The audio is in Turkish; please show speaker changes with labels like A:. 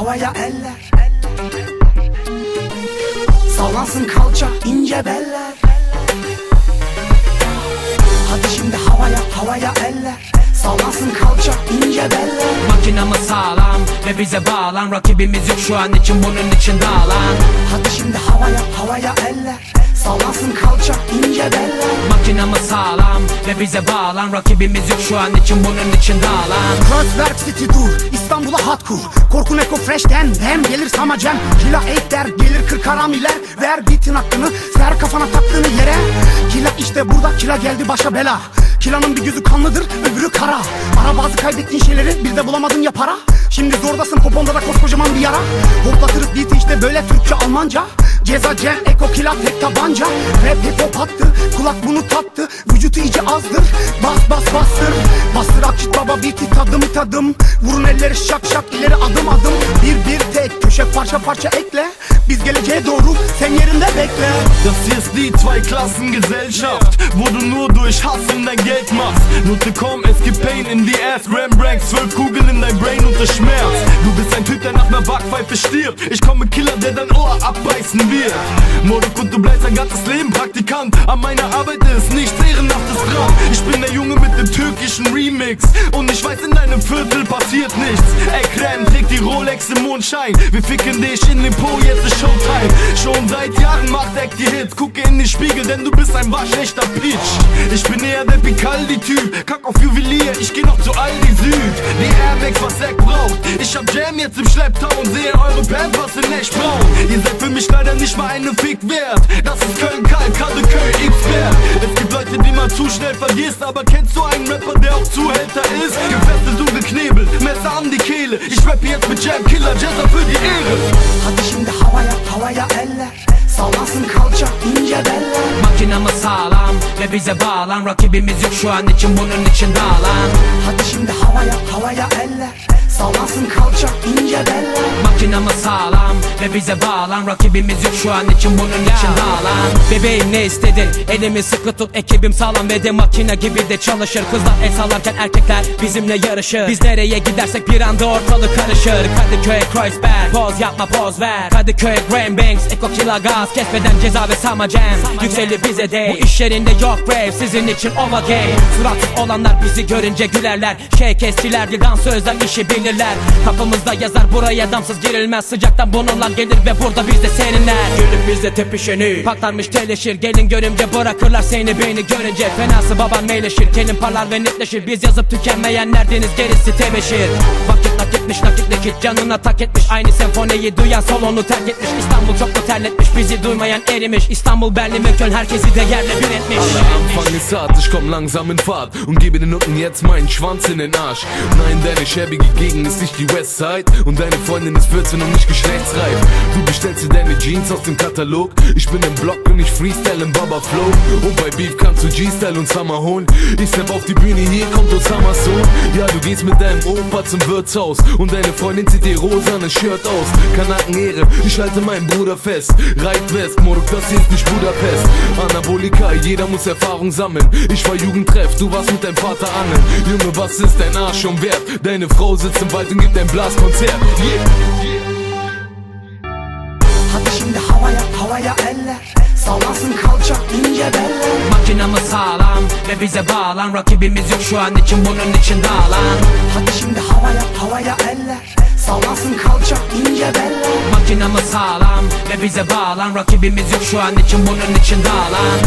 A: havaya eller. Sallansın kalça ince beller. Hadi şimdi havaya havaya eller. Sallansın kalça ince beller.
B: Makinamız sağlam ve bize bağlan? Rakibimiz yok şu an için bunun için dağılan
A: Hadi şimdi havaya havaya eller Sallansın kalça ince beller
B: Makinamız sağlam ve bize bağlan. Rakibimiz yok şu an için bunun için dağılan
A: Kreuzberg City dur İstanbul'a hat kur. Korkun Eko Fresh'ten hem gelir Samacem Kila Eyter gelir kırk haramiler Ver bitin hakkını ser kafana taktığını yere. Kila işte burada kila geldi başa bela. Kilanın bir gözü kanlıdır öbürü kara. Ara bazı kaybettiğin şeyleri bir de bulamadın ya para Şimdi zordasın poponda da koskocaman bir yara. Hoplatırız beat'i işte böyle Türkçe Almanca. Ceza Cem Eko Kila tek tabanca. Rap hip hop attı kulak bunu tattı. Vücut iyice azdır. Bas bas bastır. Bastır akçit baba beat'i tadım tadım. Vurun elleri şak şak ileri adım adım. Bir bir tek köşe parça parça ekle. Biz geleceğe doğru sen yerinde bekle.
C: Das ist die Zweiklassengesellschaft, wo du nur durch Hassen dein Geld machst. Note komm, es gibt Pain in die Ass, Ram zwölf Kugeln in dein Brain und das Schmerz. Du bist ein Typ, der nach ner Backpfeife stirbt. Ich komme Killer, der dein Ohr abbeißen wird. Moruk und du bleibst ein ganzes Leben Praktikant. An meiner Arbeit ist nichts Ehrenhaftes dran. Ich bin der Junge mit dem türkischen Remix. Und ich weiß, in deinem Viertel passiert nichts. Ekrem trägt die Rolex im Mondschein. Wir ficken dich in den Po, jetzt ist Showtime. Schon seit Jahren macht Eck die Hits. Gucke in den Spiegel, denn du bist ein waschechter Peach. Ich bin eher der Picaldi-Typ. Kack auf Juwelier, ich geh noch zu Aldi Süd. Die Air Max, was Eck. Ich hab Jam jetzt im Schlepptau und sehe eure Pampers in echt braun. Ihr seid für mich leider nicht mal eine Fick wert. Das ist Köln kalt, Kade Köln X-Wert. Es gibt Leute, die man zu schnell vergisst, aber kennst du einen Rapper, der auch Zuhälter ist? Gefesselt und geknebelt, Messer an die Kehle. Ich rappe jetzt mit Jam Killer, Jazzer für die Ehre.
A: Hadi şimdi havaya havaya eller Sallansın kalça ince beller
B: Makinamız sağlam ve bize bağlan Rakibimiz yok şu an için bunun için dağılan
A: Hadi şimdi havaya havaya eller Sallansın kalça ince beller.
B: Makinamız sağlam ve bize bağlan? Rakibimiz yok şu an için bunun için dağılan Bebeğim ne istedin? Elimi sıkı tut Ekibim sağlam ve de makine gibi de çalışır. Kızlar el sallarken erkekler bizimle yarışır. Biz nereye gidersek bir anda ortalık karışır. Kadıköy Kreuzberg Poz yapma poz ver. Kadıköy Grand Banks Eko Killa Gaz Kesmeden ceza ve samacem Yükselir bize de. Bu iş yerinde yok brave Sizin için ova game. Suratsız olanlar bizi görünce gülerler. Şey kesçilerdi dansözler işi bilirler Kapımızda yazar buraya damsız girilmez. Sıcaktan bununlar gelir ve burada biz seninler Gülüp bizde tepişeni. Paklanmış teleşir Gelin görümce bırakırlar seni beni görünce. Fenası baban meyleşir. Kelin parlar ve netleşir. Biz yazıp tükenmeyenler deniz gerisi tebeşir. Vakit nakitmiş nakit nakit Canına tak etmiş. Aynı senfoniyi duyan salonu terk etmiş. İstanbul çok da terletmiş. Bizi duymayan erimiş. İstanbul Berlin ve Köln herkesi de yerle bir etmiş.
D: Anfang ist hart, ich komm langsam in Fahrt und gebe den Nutten jetzt meinen Schwanz in den Arsch. Nein, deine schäbige Gegend ist nicht die Westside und deine Freundin ist 14 und nicht geschlechtsreif. Du bestellst dir deine Jeans aus dem Katalog, ich bin im Block und ich freestyle im Baba Flow. Und bei Beef kannst du G-Style und Summer holen. Ich step auf die Bühne, hier kommt Osamas Sohn. Ja, du gehst mit deinem Opa zum Wirtshaus und deine Freundin zieht ihr rosane Shirt aus. Kanaken Ehre, ich halte meinen Bruder fest. Reit West, Moruk, das ist nicht Budapest. Anabolika, jeder muss Erfahrung sammeln. Ich war Jugendtreff, du warst mit deinem Vater angeln. Junge, was ist dein Arsch schon wert? Deine Frau sitzt im Wald und gibt ein Blaskonzert. Yeah.
A: Hadi şimdi havaya havaya eller. Sallansın kalça ince beller.
B: Makinamız sağlam ve bize bağlan. Rakibimiz yok şu an için bunun için dağılan
A: Hadi şimdi havaya havaya eller. Sallansın kalça ince beller.
B: Makinamız sağlam ve bize bağlan. Rakibimiz yok şu an için bunun için dağılan